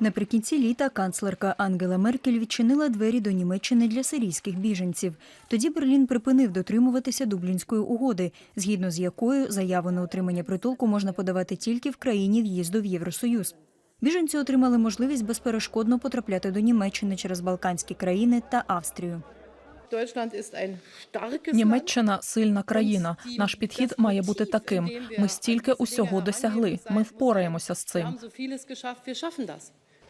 Наприкінці літа канцлерка Ангела Меркель відчинила двері до Німеччини для сирійських біженців. Тоді Берлін припинив дотримуватися Дублінської угоди, згідно з якою заяву на отримання притулку можна подавати тільки в країні в'їзду в Євросоюз. Біженці отримали можливість безперешкодно потрапляти до Німеччини через Балканські країни та Австрію. Німеччина сильна країна. Наш підхід має бути таким. Ми стільки усього досягли. Ми впораємося з цим.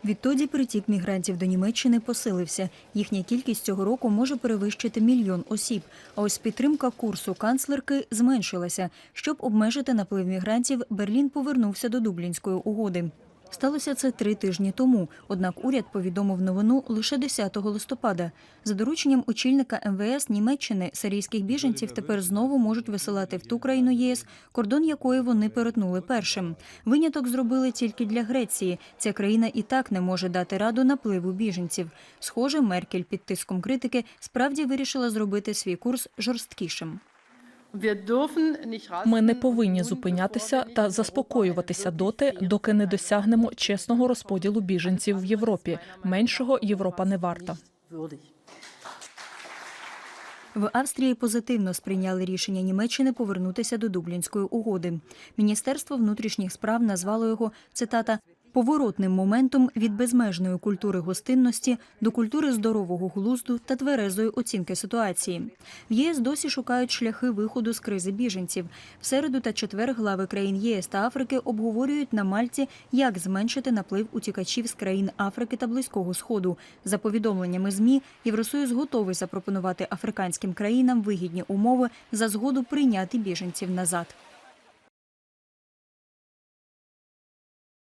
Відтоді притік мігрантів до Німеччини посилився. Їхня кількість цього року може перевищити мільйон осіб. А ось підтримка курсу канцлерки зменшилася. Щоб обмежити наплив мігрантів, Берлін повернувся до Дублінської угоди. Сталося це три тижні тому. Однак уряд повідомив новину лише 10 листопада. За дорученням очільника МВС Німеччини сирійських біженців тепер знову можуть висилати в ту країну ЄС, кордон якої вони перетнули першим. Виняток зробили тільки для Греції. Ця країна і так не може дати раду напливу біженців. Схоже, Меркель під тиском критики справді вирішила зробити свій курс жорсткішим. Ми не повинні зупинятися та заспокоюватися доти, доки не досягнемо чесного розподілу біженців в Європі. Меншого Європа не варта. В Австрії позитивно сприйняли рішення Німеччини повернутися до Дублінської угоди. Міністерство внутрішніх справ назвало його цитата. Поворотним моментом від безмежної культури гостинності до культури здорового глузду та тверезої оцінки ситуації. В ЄС досі шукають шляхи виходу з кризи біженців. В середу та четвер глави країн ЄС та Африки обговорюють на Мальті, як зменшити наплив утікачів з країн Африки та Близького Сходу. За повідомленнями ЗМІ, Євросоюз готовий запропонувати африканським країнам вигідні умови за згоду прийняти біженців назад.